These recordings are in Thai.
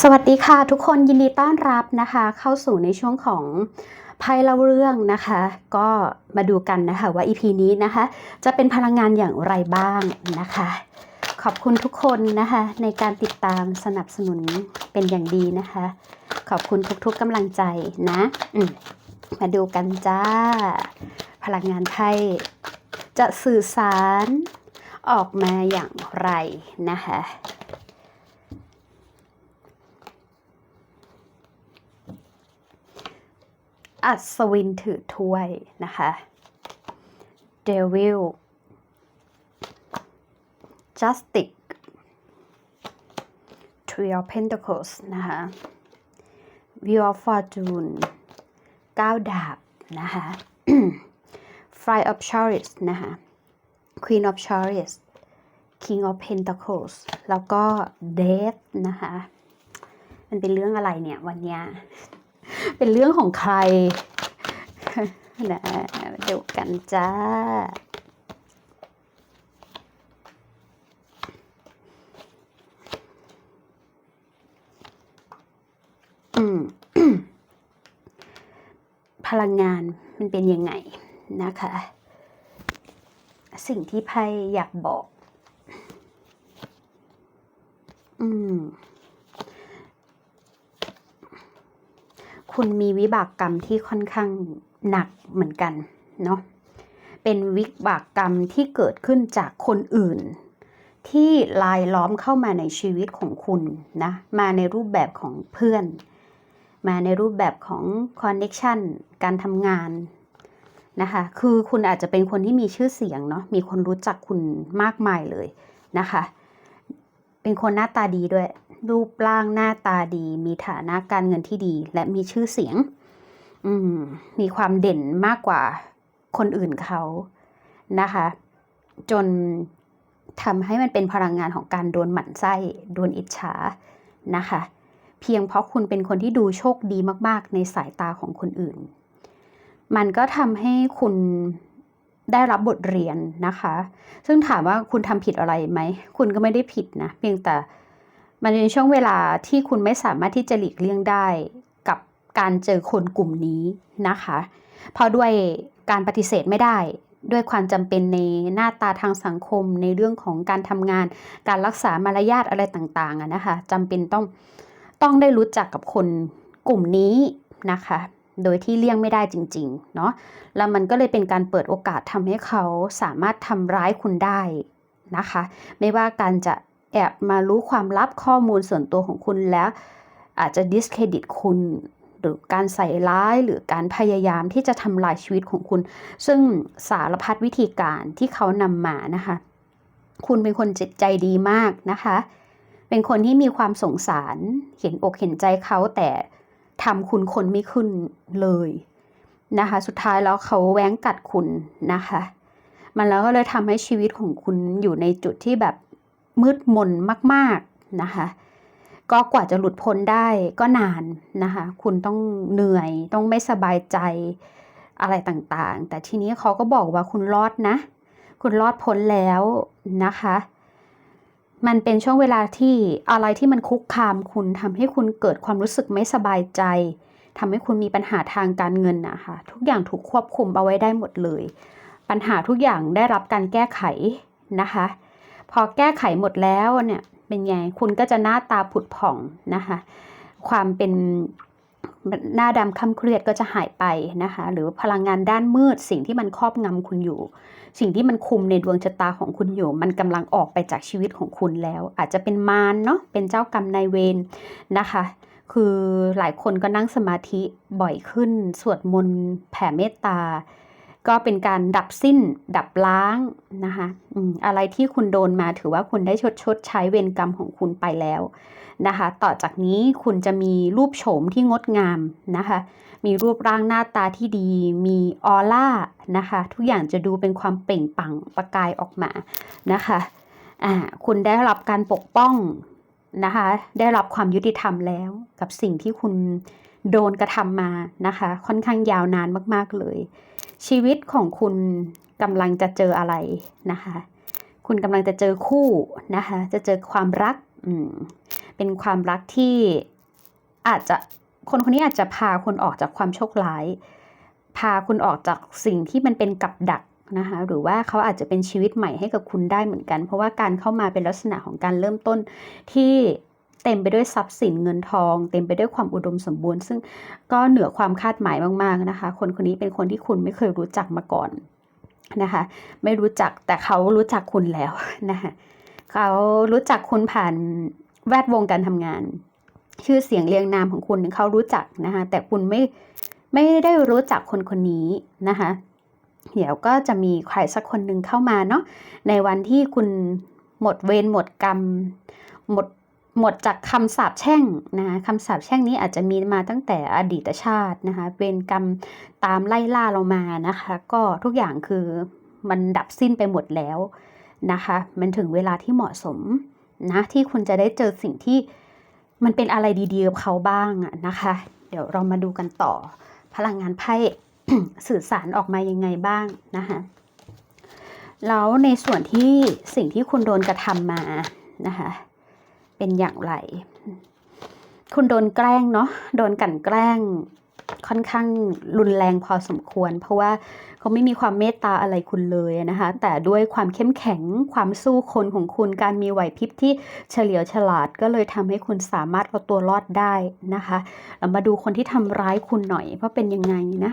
สวัสดีค่ะทุกคนยินดีต้อนรับนะคะ เข้าสู่ในช่วงของไพ่เล่าเรื่องนะคะ ก็มาดูกันนะคะว่า EP นี้นะคะ จะเป็นพลังงานอย่างไรบ้างนะคะ ขอบคุณทุกคนนะคะ ในการติดตามสนับสนุนเป็นอย่างดีนะคะ ขอบคุณทุกๆกำลังใจนะมมาดูกันจ้า พลังงานไพ่จะสื่อสารออกมาอย่างไรนะคะ อัศวินถือถ้วยนะคะเดวิลจัสติกทริออเพน t a โคสนะคะวิวออฟฟอร์จูนก้าวดาบนะคะฟรายออฟชาริสนะคะควีนออฟชาริส King of Pentacles แล้วก็ Death นะคะ มันเป็นเรื่องอะไรเนี่ย วันนี้ เป็นเรื่องของใครนะดี๋ยวกันจ้าอืมพลังงานมันเป็นยังไงนะคะ สิ่งที่ไพ่อยากบอก อืม คุณมีวิบากกรรมที่ค่อนข้างหนักเหมือนกันเนาะเป็นวิบากกรรมที่เกิดขึ้นจากคนอื่น ที่ลายล้อมเข้ามาในชีวิตของคุณนะมาในรูปแบบของเพื่อน มาในรูปแบบของคอนเน็ชันการทำงานนะคะคือคุณอาจจะเป็นคนที่มีชื่อเสียงเนาะมีคนรู้จักคุณมากมายเลยนะคะ เป็นคนหน้าตาดีด้วย รูปร่างหน้าตาดี มีฐานะการเงินที่ดี และมีชื่อเสียง อืม มีความเด่นมากกว่าคนอื่นเขานะคะ จนทำให้มันเป็นพลังงานของการโดนหมั่นไส้โดนอิจฉานะคะ เพียงเพราะคุณเป็นคนที่ดูโชคดีมาก ๆ ในสายตาของคนอื่น มันก็ทำให้คุณ ได้รับบทเรียนนะคะ ซึ่งถามว่าคุณทำผิดอะไรไหม คุณก็ไม่ได้ผิดนะ เพียงแต่มันเป็นช่วงเวลาที่คุณไม่สามารถที่จะหลีกเลี่ยงได้กับการเจอคนกลุ่มนี้นะคะ เพราะด้วยการปฏิเสธไม่ได้ ด้วยความจำเป็นในหน้าตาทางสังคมในเรื่องของการทำงาน การรักษามารยาทอะไรต่างๆนะคะจำเป็นต้องต้องได้รู้จักกับคนกลุ่มนี้นะคะ โดยที่เลี่ยงไม่ได้จริงๆ เนาะแล้วมันก็เลยเป็นการเปิดโอกาสทำให้เขาสามารถทำร้ายคุณได้นะคะ ไม่ว่าการจะแอบมารู้ความลับข้อมูลส่วนตัวของคุณแล้ว อาจจะ discredit คุณหรือการใส่ร้ายหรือการพยายามที่จะทำลายชีวิตของคุณ ซึ่งสารพัดวิธีการที่เขานำมานะคะ คุณเป็นคนจิตใจดีมากนะคะ เป็นคนที่มีความสงสารเห็นอกเห็นใจเขาแต่ ทำคุณคนไม่ขึ้นเลยนะคะ สุดท้ายแล้วเขาแว้งกัดคุณนะคะ มันแล้วก็เลยทำให้ชีวิตของคุณอยู่ในจุดที่แบบมืดมนมาก ๆนะคะ ก็กว่าจะหลุดพ้นได้ก็นานนะคะ คุณต้องเหนื่อยต้องไม่สบายใจอะไรต่างๆ แต่ทีนี้เขาก็บอกว่าคุณรอดนะ คุณรอดพ้นแล้วนะคะ มันเป็นช่วงเวลาที่อะไรที่มันคุกคามคุณทำให้คุณเกิดความรู้สึกไม่สบายใจทำให้คุณมีปัญหาทางการเงินนะคะทุกอย่างถูกควบคุมเอาไว้ได้หมดเลย ปัญหาทุกอย่างได้รับการแก้ไขนะคะ พอแก้ไขหมดแล้วเนี่ยเป็นไงคุณก็จะหน้าตาผุดผ่องนะคะ ความเป็น หน้าดำคำเครียดก็จะหายไปนะคะ หรือพลังงานด้านมืดสิ่งที่มันครอบงำคุณอยู่ สิ่งที่มันคุมในดวงชะตาของคุณอยู่ มันกำลังออกไปจากชีวิตของคุณแล้ว อาจจะเป็นมารเนาะเป็นเจ้ากรรมนายเวรนะคะ คือหลายคนก็นั่งสมาธิบ่อยขึ้น สวดมนต์แผ่เมตตา ก็เป็นการดับสิ้น ดับล้างนะคะอืมอะไรที่คุณโดนมาถือว่าคุณได้ชดชดใช้เวรกรรมของคุณไปแล้วนะคะ ต่อจากนี้คุณจะมีรูปโฉมที่งดงามนะคะ มีรูปร่างหน้าตาที่ดี มีออร่านะคะ ทุกอย่างจะดูเป็นความเปล่งปลั่งประกายออกมานะคะอ่าคุณได้รับการปกป้องนะคะ ได้รับความยุติธรรมแล้ว กับสิ่งที่คุณโดนกระทำมานะคะ ค่อนข้างยาวนานมาก ๆเลย ชีวิตของคุณกำลังจะเจออะไรนะคะ คุณกำลังจะเจอคู่นะคะ จะเจอความรักอืมเป็นความรักที่อาจจะคนคนนี้อาจจะพาคุณออกจากความโชคร้าย พาคุณออกจากสิ่งที่มันเป็นกับดักนะคะหรือว่าเขาอาจจะเป็นชีวิตใหม่ให้กับคุณได้เหมือนกัน เพราะว่าการเข้ามาเป็นลักษณะของการเริ่มต้นที่ เต็มไปด้วยทรัพย์สินเงินทอง เต็มไปด้วยความอุดมสมบูรณ์ ซึ่งก็เหนือความคาดหมายมากๆนะคะ คนคนนี้เป็นคนที่คุณไม่เคยรู้จักมาก่อนนะคะ ไม่รู้จักแต่เขารู้จักคุณแล้วนะคะเขารู้จักคุณผ่านแวดวงการทำงาน ชื่อเสียงเรียงนามของคุณเขารู้จักนะคะแต่คุณไม่ไม่ได้รู้จักคนคนนี้นะคะเดี๋ยวก็จะมีใครสักคนหนึ่งเข้ามาเนาะในวันที่คุณหมดเวรหมดกรรม หมด หมดจากคำสาปแช่งนะคะคำสาปแช่งนี้อาจจะมีมาตั้งแต่อดีตชาตินะคะเวรกรรมตามไล่ล่าเรามานะคะ ก็ทุกอย่างคือมันดับสิ้นไปหมดแล้วนะคะ มันถึงเวลาที่เหมาะสมนะที่คุณจะได้เจอสิ่งที่มันเป็นอะไรดีๆกับเขาบ้างอะนะคะ เดี๋ยวเรามาดูกันต่อ พลังงานไพ่สื่อสารออกมายังไงบ้างนะคะแล้วในส่วนที่สิ่งที่คุณโดนกระทำมานะคะ เป็นอย่างไร คุณโดนแกล้งเนาะโดนกลั่นแกล้งค่อนข้างรุนแรงพอสมควร เพราะว่าเขาไม่มีความเมตตาอะไรคุณเลยนะคะ แต่ด้วยความเข้มแข็งความสู้คนของคุณการมีไหวพริบที่เฉลียวฉลาดก็เลยทำให้คุณสามารถเอาตัวรอดได้นะคะเรามาดูคนที่ทำร้ายคุณหน่อยว่าเป็นยังไงนะ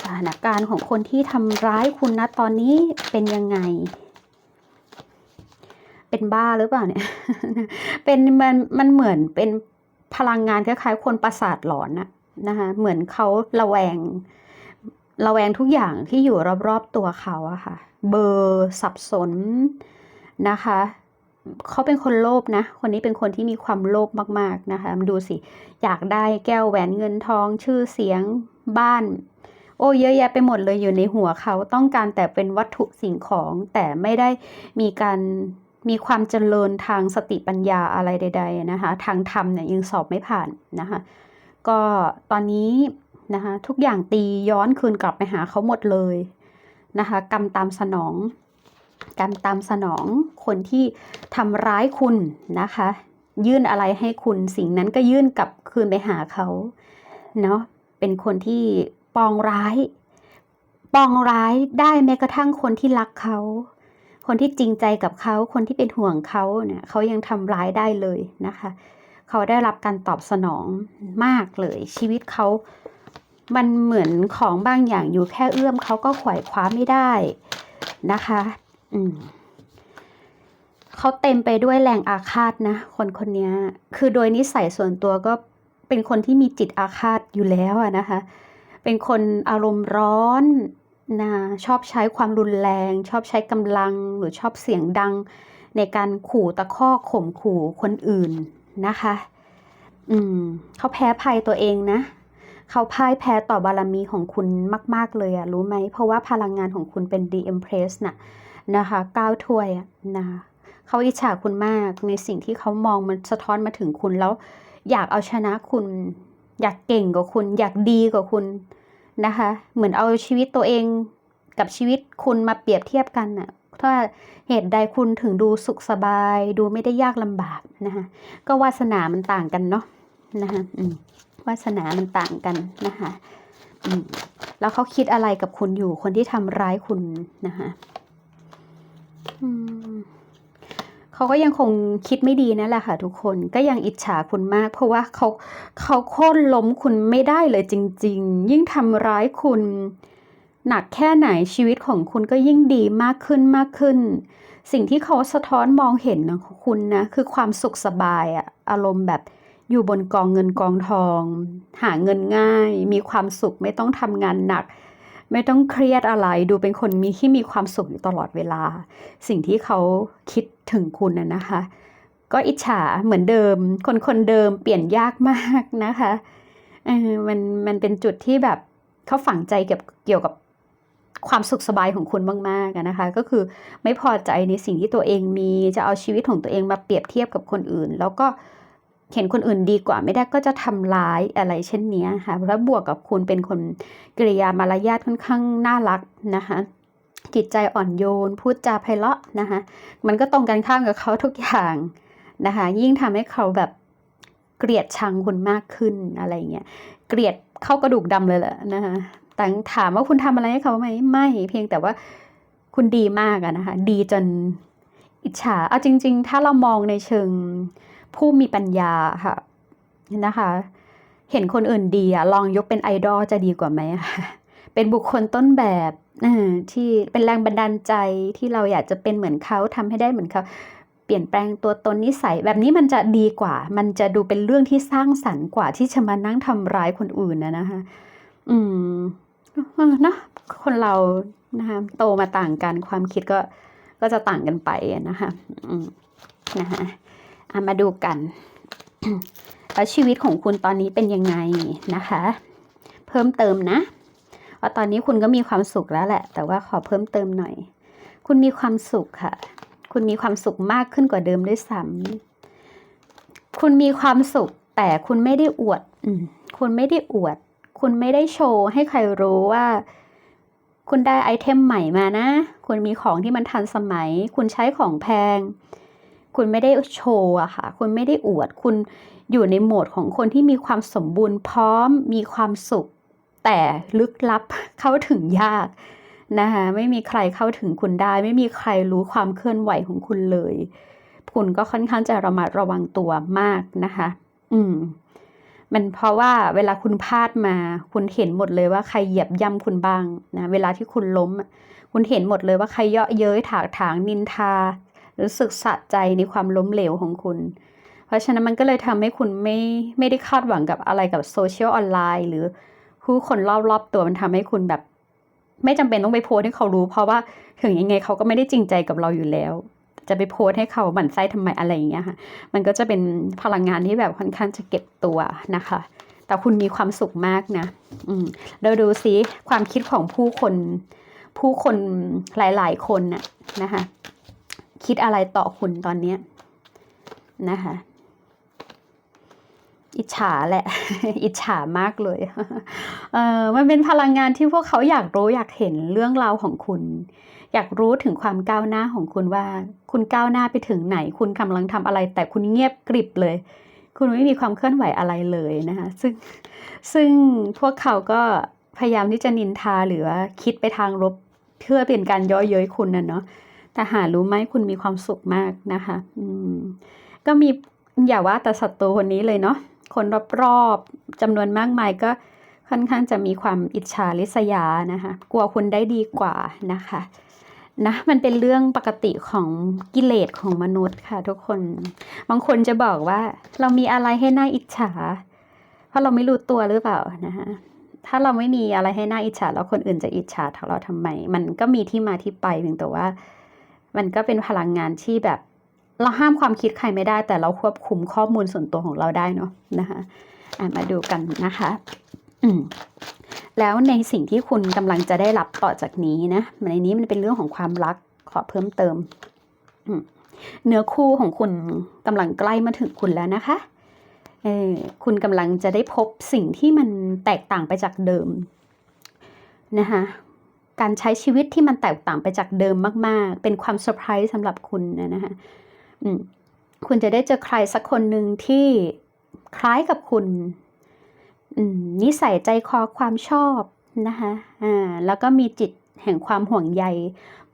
สถานการณ์ของคนที่ทำร้ายคุณนะตอนนี้เป็นยังไง เป็นบ้าหรือเปล่าเนี่ย เป็นมันมันเหมือนเป็นพลังงานคล้ายๆ คนประสาทหลอนนะนะคะเหมือนเขาระแวง ระแวงทุกอย่างที่อยู่รอบๆตัวเขาอะค่ะ เบอร์สับสนนะคะเขาเป็นคนโลภนะ คนนี้เป็นคนที่มีความโลภมากๆนะคะดูสิ อยากได้แก้วแหวนเงินทองชื่อเสียงบ้าน โอ้เยอะแยะไปหมดเลยอยู่ในหัวเขาต้องการแต่เป็นวัตถุสิ่งของแต่ไม่ได้มีการ มีความเจริญทางสติปัญญาอะไรใด ๆ นะคะ ทางธรรมเนี่ยยังสอบไม่ผ่านนะคะ ก็ตอนนี้นะคะทุกอย่างตีย้อนคืนกลับไปหาเขาหมดเลยนะคะกรรมตามสนองกรรมตามสนองคนที่ทำร้ายคุณนะคะ ยื่นอะไรให้คุณสิ่งนั้นก็ยื่นกลับคืนไปหาเขาเนาะเป็นคนที่ปองร้าย ปองร้ายได้แม้กระทั่งคนที่รักเขา คนที่จริงใจกับเขาคนที่เป็นห่วงเขาเนี่ยเขายังทำร้ายได้เลยนะคะ เขาได้รับการตอบสนองมากเลย ชีวิตเขา มันเหมือนของบางอย่างอยู่แค่เอื้อมเขาก็ขวายคว้าไม่ได้นะคะอืมเขาเต็มไปด้วยแรงอาฆาตนะ คนคนนี้คือโดยนิสัยส่วนตัวก็เป็นคนที่มีจิตอาฆาตอยู่แล้วนะคะ เป็นคนอารมณ์ร้อน นะชอบใช้ความรุนแรง ชอบใช้กำลังหรือชอบเสียงดัง ในการขู่ตะคอกข่มขู่คนอื่นนะคะ อืมเขาแพ้ภัยตัวเองนะเขาพ่ายแพ้ต่อบารมีของคุณมาก ๆ เลยอะรู้ไหม เพราะว่าพลังงานของคุณเป็น The Empress น่ะนะคะก้าวถ้วยอะนะคะเขาอิจฉาคุณมากในสิ่งที่เขามองมันสะท้อนมาถึงคุณแล้ว อยากเอาชนะคุณ อยากเก่งกว่าคุณ อยากดีกว่าคุณ นะคะ เหมือนเอาชีวิตตัวเองกับชีวิตคุณมาเปรียบเทียบกันน่ะถ้าเหตุใดคุณถึงดูสุขสบาย ดูไม่ได้ยากลำบากนะคะก็วาสนามันต่างกันเนาะนะคะวาสนามันต่างกันนะคะแล้วเขาคิดอะไรกับคุณอยู่คนที่ทำร้ายคุณนะคะอืม เขาก็ยังคงคิดไม่ดีนั่นแหละค่ะทุกคนก็ยังอิจฉาคุณมาก เพราะว่าเขาเขาโค่นล้มคุณไม่ได้เลยจริง ๆ ยิ่งทำร้ายคุณ หนักแค่ไหนชีวิตของคุณก็ยิ่งดีมากขึ้นมากขึ้น สิ่งที่เขาสะท้อนมองเห็นนะของคุณนะคือความสุขสบายอะอารมณ์แบบอยู่บนกองเงินกองทอง หาเงินง่าย มีความสุขไม่ต้องทำงานหนัก ไม่ต้องเครียดอะไรดูเป็นคนมีที่มีความสุขอยู่ตลอดเวลา สิ่งที่เขาคิดถึงคุณน่ะนะคะ ก็อิจฉาเหมือนเดิม คนคนเดิมเปลี่ยนยากมากนะคะเออมันมันเป็นจุดที่แบบเขาฝังใจเกี่ยวเกี่ยวกับความสุขสบายของคุณมากๆนะคะ ก็คือไม่พอใจในสิ่งที่ตัวเองมีจะเอาชีวิตของตัวเองมาเปรียบเทียบกับคนอื่น แล้วก็ เห็นคนอื่นดีกว่าไม่ได้ก็จะทำร้ายอะไรเช่นนี้ค่ะแล้วบวกกับคุณเป็นคนกริยามารยาทค่อนข้างน่ารักนะคะจิตใจอ่อนโยน พูดจาไพเราะนะคะมันก็ตรงกันข้ามกับเขาทุกอย่างนะคะ ยิ่งทำให้เขาแบบเกลียดชังคุณมากขึ้นอะไรเงี้ยเกลียดเข้ากระดูกดำเลยแหละนะคะแต่ถามว่าคุณทำอะไรให้เขาไหมไม่เพียงแต่ว่าคุณดีมากอะนะคะ ดีจนอิจฉาเอาจริง ๆ ถ้าเรามองในเชิง ผู้มีปัญญาค่ะนะคะ เห็นคนอื่นดีอะลองยกเป็นไอดอลจะดีกว่าไหมเป็นบุคคลต้นแบบที่เป็นแรงบันดาลใจที่เราอยากจะเป็นเหมือนเขาทำให้ได้เหมือนเขาเปลี่ยนแปลงตัวตนนิสัย แบบนี้มันจะดีกว่า มันจะดูเป็นเรื่องที่สร้างสรรค์กว่าที่จะมานั่งทำร้ายคนอื่นนะนะคะอืมนะคนเรานะคะโตมาต่างกันความคิดก็ก็จะต่างกันไปนะคะอืมนะคะ มาดูกัน แล้วชีวิตของคุณตอนนี้เป็นยังไงนะคะ เพิ่มเติมนะว่าตอนนี้คุณก็มีความสุขแล้วแหละ แต่ว่าขอเพิ่มเติมหน่อย คุณมีความสุขค่ะ คุณมีความสุขมากขึ้นกว่าเดิมด้วยซ้ำคุณมีความสุข แต่คุณไม่ได้อวดอคุณไม่ได้อวด คุณไม่ได้โชว์ให้ใครรู้ว่าคุณได้ไอเทมใหม่มานะ คุณมีของที่มันทันสมัย คุณใช้ของแพง คุณไม่ได้โชว์อะค่ะ คุณไม่ได้อวด คุณอยู่ในโหมดของคนที่มีความสมบูรณ์พร้อม มีความสุข แต่ลึกลับเข้าถึงยากนะคะไม่มีใครเข้าถึงคุณได้ ไม่มีใครรู้ความเคลื่อนไหวของคุณเลย คุณก็ค่อนข้างจะระมัดระวังตัวมากนะคะ อืม มันเพราะว่าเวลาคุณพลาดมา คุณเห็นหมดเลยว่าใครเหยียบย่ำคุณบ้างนะ เวลาที่คุณล้ม คุณเห็นหมดเลยว่าใครเยาะเย้ยถากถางนินทา รู้สึกสะใจในความล้มเหลวของคุณ เพราะฉะนั้นมันก็เลยทำให้คุณไม่ไม่ได้คาดหวังกับอะไรกับโซเชียลออนไลน์ หรือผู้คนรอบๆตัวมันทำให้คุณแบบ ไม่จำเป็นต้องไปโพสให้เขารู้ เพราะว่าถึงยังไงเขาก็ไม่ได้จริงใจกับเราอยู่แล้ว จะไปโพสให้เขาหมั่นไส้ทำไมอะไรอย่างเงี้ยค่ะมันก็จะเป็นพลังงานที่แบบค่อนข้างจะเก็บตัวนะคะแต่คุณมีความสุขมากนะ อืมเราดูซิความคิดของผู้คน ผู้คนหลาย ๆ คนน่ะนะคะ คิดอะไรต่อคุณตอนนี้นะคะ อิจฉาแหละ อิจฉามากเลยเออมันเป็นพลังงานที่พวกเขาอยากรู้อยากเห็นเรื่องราวของคุณ อยากรู้ถึงความก้าวหน้าของคุณว่า คุณก้าวหน้าไปถึงไหน คุณกำลังทำอะไร แต่คุณเงียบกริบเลย คุณไม่มีความเคลื่อนไหวอะไรเลยนะคะ ซึ่งซึ่งพวกเขาก็พยายามที่จะนินทาหรือว่าคิดไปทางลบเพื่อเป็นการย่อเย้ยคุณน่ะเนาะ แต่หารู้ไหมคุณมีความสุขมากนะคะอืมก็มีอย่าว่าแต่ศัตรูคนนี้เลยเนาะคนรอบๆจำนวนมากมายก็ค่อนข้างจะมีความอิจฉาริษยานะคะกลัวคุณได้ดีกว่านะคะนะมันเป็นเรื่องปกติของกิเลสของมนุษย์ค่ะ ทุกคน บางคนจะบอกว่า เรามีอะไรให้หน่าอิจฉา เพราะเราไม่รู้ตัวหรือเปล่านะคะถ้าเราไม่มีอะไรให้หน่าอิจฉา แล้วคนอื่นจะอิจฉาเราทำไม มันก็มีที่มาที่ไปเพียงแต่ว่า มันก็เป็นพลังงานที่แบบ เราห้ามความคิดใครไม่ได้ แต่เราควบคุมข้อมูลส่วนตัวของเราได้เนาะนะคะะมาดูกันนะคะอืมแล้วในสิ่งที่คุณกำลังจะได้รับต่อจากนี้นะในนี้มันเป็นเรื่องของความรักขอเพิ่มเติมอืมเนื้อคู่ของคุณกำลังใกล้มาถึงคุณแล้วนะคะเออคุณกำลังจะได้พบสิ่งที่มันแตกต่างไปจากเดิมนะคะ การใช้ชีวิตที่มันแตกต่างไปจากเดิมมาก ๆ เป็นความเซอร์ไพรส์สำหรับคุณนะนะคะอืมคุณจะได้เจอใครสักคนหนึ่งที่คล้ายกับคุณนิสัยใจคอความชอบนะคะอ่าแล้วก็มีจิตแห่งความห่วงใย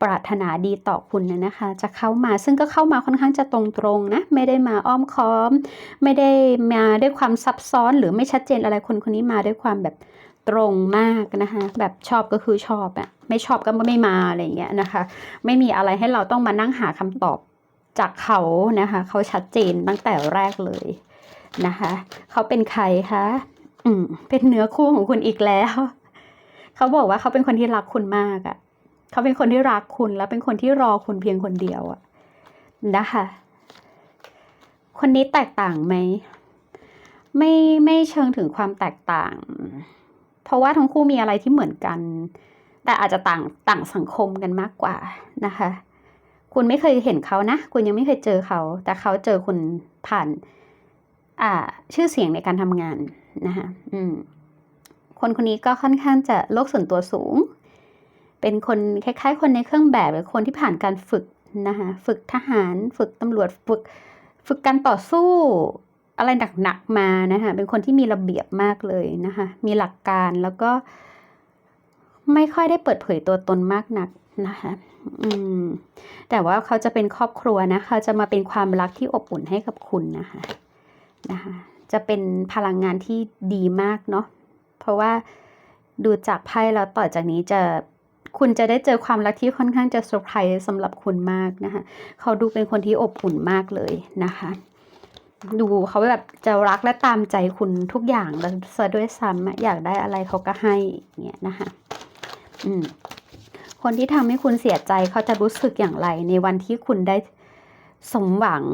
ปรารถนาดีต่อคุณนะนะคะ จะเข้ามาซึ่งก็เข้ามาค่อนข้างจะตรงๆนะไม่ได้มาอ้อมค้อม ไม่ได้มาด้วยความซับซ้อนหรือไม่ชัดเจนอะไรคนคนนี้มาด้วยความแบบ ตรงมากนะคะ แบบชอบก็คือชอบอะไม่ชอบก็ไม่มาอะไรอย่างเงี้ยนะคะ ไม่มีอะไรให้เราต้องมานั่งหาคำตอบจากเขานะคะ เขาชัดเจนตั้งแต่แรกเลยนะคะ เขาเป็นใครคะอืมเป็นเนื้อคู่ของคุณอีกแล้ว เขาบอกว่าเขาเป็นคนที่รักคุณมากอะ่ะ เขาเป็นคนที่รักคุณแล้วเป็นคนที่รอคุณเพียงคนเดียวอะ่ะนะคะ คนนี้แตกต่างไหม ไม่ไม่เชิงถึงความแตกต่าง เพราะว่าทั้งคู่มีอะไรที่เหมือนกัน แต่อาจจะต่างต่างสังคมกันมากกว่านะคะ คุณไม่เคยเห็นเขานะ คุณยังไม่เคยเจอเขา แต่เขาเจอคุณผ่าน อ่า ชื่อเสียงในการทำงานนะคะอืม คนคนนี้ก็ค่อนข้างจะโลกส่วนตัวสูง เป็นคนคล้ายๆ คนในเครื่องแบบหรือคนที่ผ่านการฝึกนะคะฝึกทหาร ฝึกตำรวจฝึก ฝึกการต่อสู้ อะไรหนักๆมานะคะเป็นคนที่มีระเบียบมากเลยนะคะ มีหลักการแล้วก็ ไม่ค่อยได้เปิดเผยตัวตนมากนักนะคะ อืม แต่ว่าเขาจะเป็นครอบครัวนะเขาจะมาเป็นความรักที่อบอุ่นให้กับคุณนะคะ นะคะ จะเป็นพลังงานที่ดีมากเนาะ เพราะว่าดูจากไพ่แล้วต่อจากนี้จะคุณจะได้เจอความรักที่ค่อนข้างจะเซอร์ไพรส์สำหรับคุณมากนะคะ เขาดูเป็นคนที่อบอุ่นมากเลยนะคะ ดูเขาแบบจะรักและตามใจคุณทุกอย่างแล้วซะด้วยซ้ำอยากได้อะไรเขาก็ให้เงี้ยนะคะอืมคนที่ทำให้คุณเสียใจเขาจะรู้สึกอย่างไร ในวันที่คุณได้สมหวัง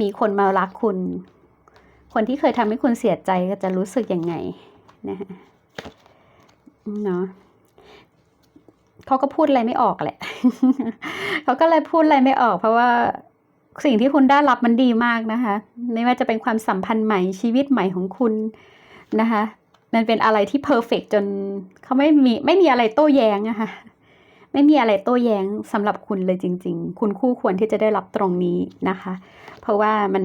มีคนมารักคุณ คนที่เคยทำให้คุณเสียใจก็จะรู้สึกยังไงนะคะเนาะเขาก็พูดอะไรไม่ออกแหละ เขาก็เลยพูดอะไรไม่ออก เพราะว่า สิ่งที่คุณได้รับมันดีมากนะคะ ไม่ว่าจะเป็นความสัมพันธ์ใหม่ชีวิตใหม่ของคุณนะคะมันเป็นอะไรที่เพอร์เฟกจนเขาไม่มีไม่มีอะไรโต้แย้งอะค่ะไม่มีอะไรโต้แย้งสำหรับคุณเลยจริง ๆ คุณคู่ควรที่จะได้รับตรงนี้นะคะ เพราะว่ามัน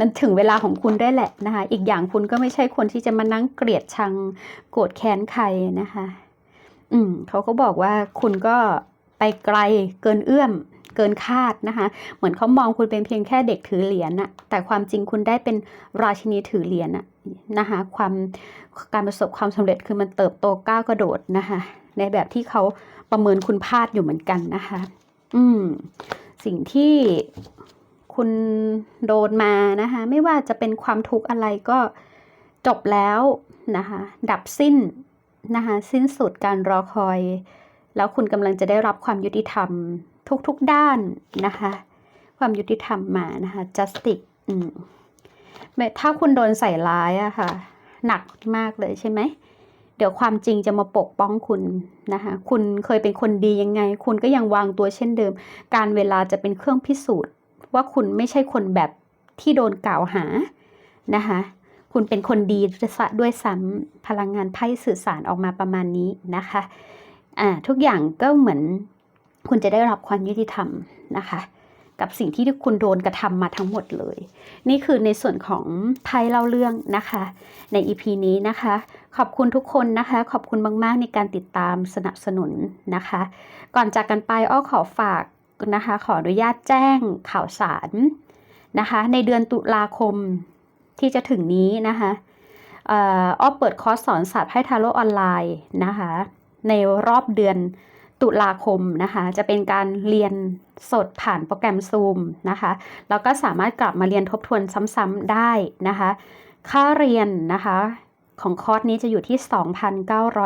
มันถึงเวลาของคุณได้แหละนะคะ อีกอย่างคุณก็ไม่ใช่คนที่จะมานั่งเกลียดชังโกรธแค้นใครนะคะ อืมเขาก็บอกว่าคุณก็ไปไกลเกินเอื้อม เกินคาดนะคะ เหมือนเขามองคุณเป็นเพียงแค่เด็กถือเหรียญน่ะ แต่ความจริงคุณได้เป็นราชินีถือเหรียญน่ะนะคะ ความการประสบความสำเร็จคือมันเติบโตก้าวกระโดดนะคะ ในแบบที่เขาประเมินคุณพลาดอยู่เหมือนกันนะคะ อืม สิ่งที่คุณโดนมานะคะ ไม่ว่าจะเป็นความทุกข์อะไรก็จบแล้วนะคะ ดับสิ้นนะคะ สิ้นสุดการรอคอย แล้วคุณกำลังจะได้รับความยุติธรรม ทุกๆด้านนะคะ ความยุติธรรมมานะคะ justice อืมถ้าคุณโดนใส่ร้ายอะค่ะ หนักมากเลยใช่ไหม เดี๋ยวความจริงจะมาปกป้องคุณนะคะ คุณเคยเป็นคนดียังไง คุณก็ยังวางตัวเช่นเดิม การเวลาจะเป็นเครื่องพิสูจน์ ว่าคุณไม่ใช่คนแบบที่โดนกล่าวหานะคะ คุณเป็นคนดีด้วยซ้ำพลังงานไพ่สื่อสารออกมาประมาณนี้นะคะ อ่า ทุกอย่างก็เหมือน คุณจะได้รับความยุติธรรมนะคะ กับสิ่งที่คุณโดนกระทำมาทั้งหมดเลย นี่คือในส่วนของไพ่เล่าเรื่องนะคะ ใน EP นี้นะคะ ขอบคุณทุกคนนะคะ ขอบคุณมาก ๆ ในการติดตามสนับสนุนนะคะ ก่อนจากกันไปอ้อขอฝากนะคะ ขออนุญาตแจ้งข่าวสารนะคะ ในเดือนตุลาคมที่จะถึงนี้นะคะอ้อเปิดคอร์สสอนศาสตร์ไพ่ทาโร่ออนไลน์นะคะ ในรอบเดือน ตุลาคมนะคะ จะเป็นการเรียนสดผ่านโปรแกรม Zoom นะคะ แล้วก็สามารถกลับมาเรียนทบทวนซ้ำๆได้นะคะ ค่าเรียนนะคะของคอร์สนี้จะอยู่ที่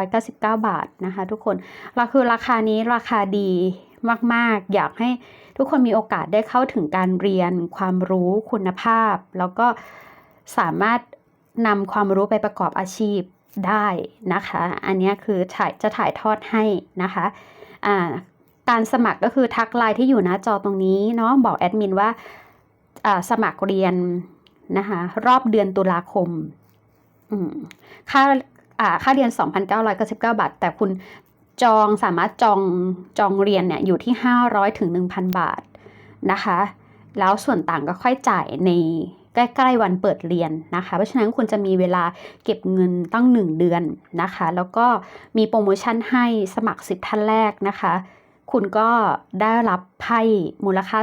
2,999 บาทนะคะทุกคนเราคือราคานี้ราคาดีมาก ๆ อยากให้ทุกคนมีโอกาสได้เข้าถึงการเรียน ความรู้คุณภาพ แล้วก็สามารถนำความรู้ไปประกอบอาชีพได้นะคะ อันนี้คือถ่ายจะถ่ายทอดให้นะคะ อ่าการสมัครก็คือทักไลน์ที่อยู่หน้าจอตรงนี้เนาะบอกแอดมินว่าสมัครเรียนนะคะรอบเดือนตุลาคมค่าค่าเรียน 2,999 บาท แต่คุณจองสามารถจองจองเรียนเนี่ยอยู่ที่ 500ถึง1,000 บาทนะคะ แล้วส่วนต่างก็ค่อยจ่ายใน ใกล้ๆวันเปิดเรียนนะคะ เพราะฉะนั้นคุณจะมีเวลาเก็บเงินตั้ง 1 เดือนนะคะ แล้วก็มีโปรโมชั่นให้สมัครสิทธิ์ท่านแรกนะคะ คุณก็ได้รับไพ่มูลค่า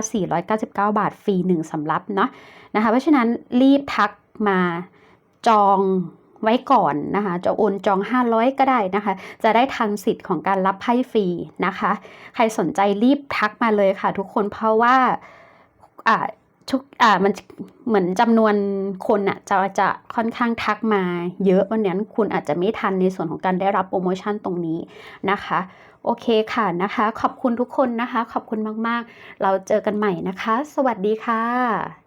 499 บาทฟรี1สำรับเนาะนะคะ เพราะฉะนั้นรีบทักมาจองไว้ก่อนนะคะ จะโอนจอง 500 ก็ได้นะคะ จะได้ทันสิทธิ์ของการรับไพ่ฟรีนะคะ ใครสนใจรีบทักมาเลยค่ะทุกคนเพราะว่าอ่า ทุกอ่ามันเหมือนจำนวนคนอะจะจะค่อนข้างทักมาเยอะวันนั้นคุณอาจจะไม่ทันในส่วนของการได้รับโปรโมชั่นตรงนี้นะคะ โอเคค่ะนะคะ ขอบคุณทุกคนนะคะ ขอบคุณมากๆ เราเจอกันใหม่นะคะ สวัสดีค่ะ